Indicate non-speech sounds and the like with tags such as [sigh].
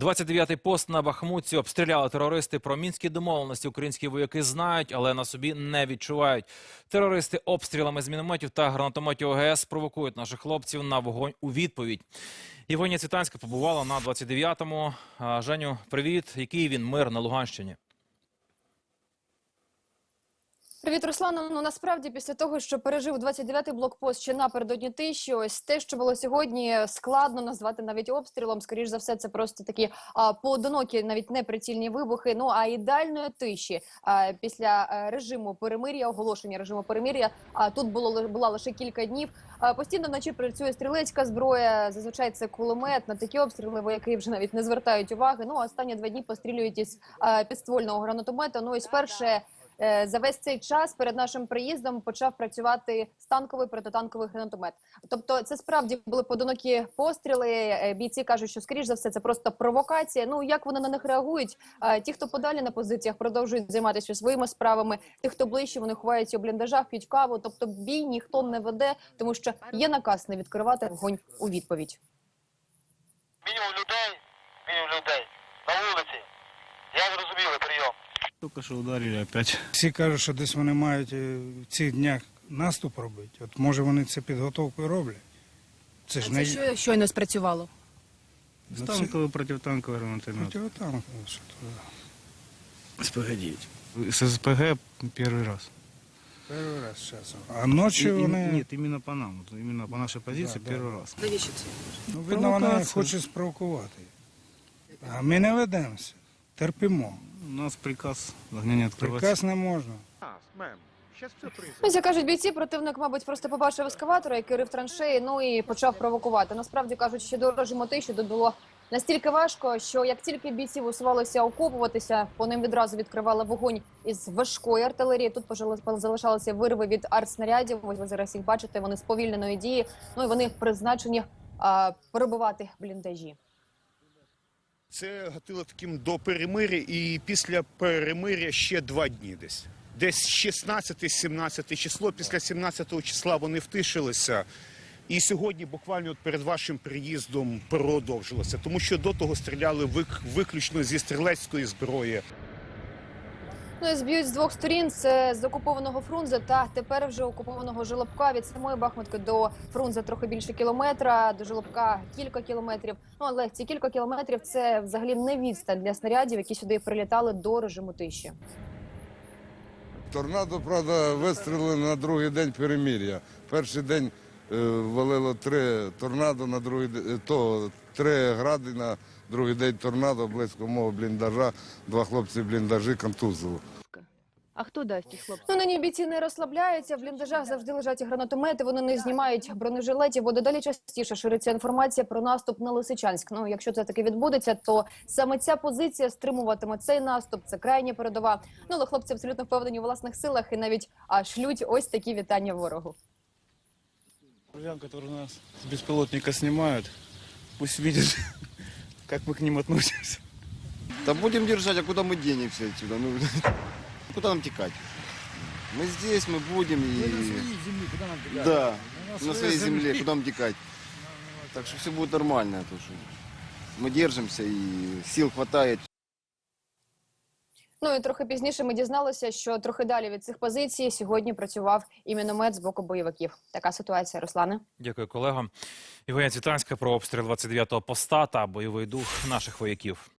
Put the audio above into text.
29-й пост на Бахмутці обстріляли терористи. Про мінські домовленості українські вояки знають, але на собі не відчувають. Терористи обстрілами з мінометів та гранатометів ОГС провокують наших хлопців на вогонь у відповідь. Євгенія Цвітанська побувала на 29-му. Женю, привіт. Який він мир на Луганщині? Привіт, Руслана. Ну насправді після того, що пережив 29-й блокпост ще напередодні тиші, ось те, що було сьогодні, складно назвати навіть обстрілом. Скоріш за все, це просто такі а, поодинокі, навіть неприцільні вибухи. Ну а ідеальної тиші а, після режиму перемир'я, оголошення режиму перемир'я. А тут було була лише кілька днів. А, постійно вночі працює стрілецька зброя. Зазвичай це кулемет. На такі обстріли вояки вже навіть не звертають уваги. Ну а останні два дні пострілюють із а, підствольного гранатомета. Ну і сперше. Е, За весь цей час перед нашим приїздом почав працювати станковий протитанковий гранатомет. Тобто, це справді були поодинокі постріли. Е, Бійці кажуть, що скоріш за все це просто провокація. Ну як вони на них реагують? Е, Ті, хто подалі на позиціях, продовжують займатися своїми справами. Ті, хто ближче, вони ховаються у бліндажах, п'ють каву. Тобто, бій ніхто не веде, тому що є наказ не відкривати вогонь у відповідь. Мінімум людей, мінімум людей прийом. Только что ударили опять. Всі кажуть, що десь вони мають е, в цих днях наступ робити. От може вони це підготовкою роблять. Це ж не Це що щойно спрацювало? Ну, це- Станковый, противотанковый гранатомет. противотанк, що то СПГ-9. С СПГ первый раз. перший раз зараз. А ночі И- и- вони Нет, именно по нам. Вот именно по нашей позиции Да, да. первый раз. Навіщо це? ну, видно, вони провокація. хочуть спровокувати. А ми не ведемося, терпимо. У нас приказ огня не открывать. Приказ не можна. Ось як кажуть бійці, противник, мабуть, просто побачив ескаватора, який рив траншеї, ну і почав провокувати. Насправді кажуть, що до режиму тиші тут було настільки важко, що як тільки бійці висувалися окопуватися, по ним відразу відкривали вогонь із важкої артилерії. Тут пожали- залишалися вирви від артснарядів. Ось ви зараз їх бачите. Вони сповільненої дії. Ну і вони призначені а, перебувати бліндажі. Це гатило таким до перемиря, і після перемиря ще два дні десь. Десь 16-17 число. Після 17 числа вони втишилися. І сьогодні, буквально перед вашим приїздом, продовжилося. Тому що до того стріляли вик- виключно зі стрілецької зброї. Ну і зб'ють з двох сторін. Це з окупованого Фрунзе та тепер вже окупованого Жолобка. Від самої Бахмутки до Фрунзе трохи більше кілометра, до Жолобка кілька кілометрів. Ну але ці кілька кілометрів це взагалі не відстань для снарядів, які сюди прилітали до режиму тиші. Торнадо, правда, вистрілили на другий день перемір'я. Перший день валило три торнадо, на другий е, то три гради, на другий день торнадо близько мого бліндажа. Два хлопці бліндажі контузили. А хто дасть їх хлопців? Ну нині бійці не розслабляються. В бліндажах завжди лежать гранатомети. Вони не знімають бронежилетів, бо дедалі частіше шириться інформація про наступ на Лисичанськ. Ну якщо це таки відбудеться, то саме ця позиція стримуватиме цей наступ. Це крайня передова. Ну але хлопці абсолютно впевнені у власних силах і навіть а, шлють ось такі вітання ворогу. Друзьям, которые нас с беспилотника снимают, пусть видят, [laughs] как мы к ним относимся. Да будем держать, а куда мы денемся отсюда? Ну, [laughs] куда нам текать? Мы здесь, мы будем и... Да, на своей земле, куда нам текать? Так что все будет нормально. То, что мы держимся и сил хватает. Ну і трохи пізніше ми дізналися, що трохи далі від цих позицій сьогодні працював і міномет з боку бойовиків. Така ситуація, Руслане. Дякую, колега. Євгенія Цвітанська про обстріл 29-го поста та бойовий дух наших вояків.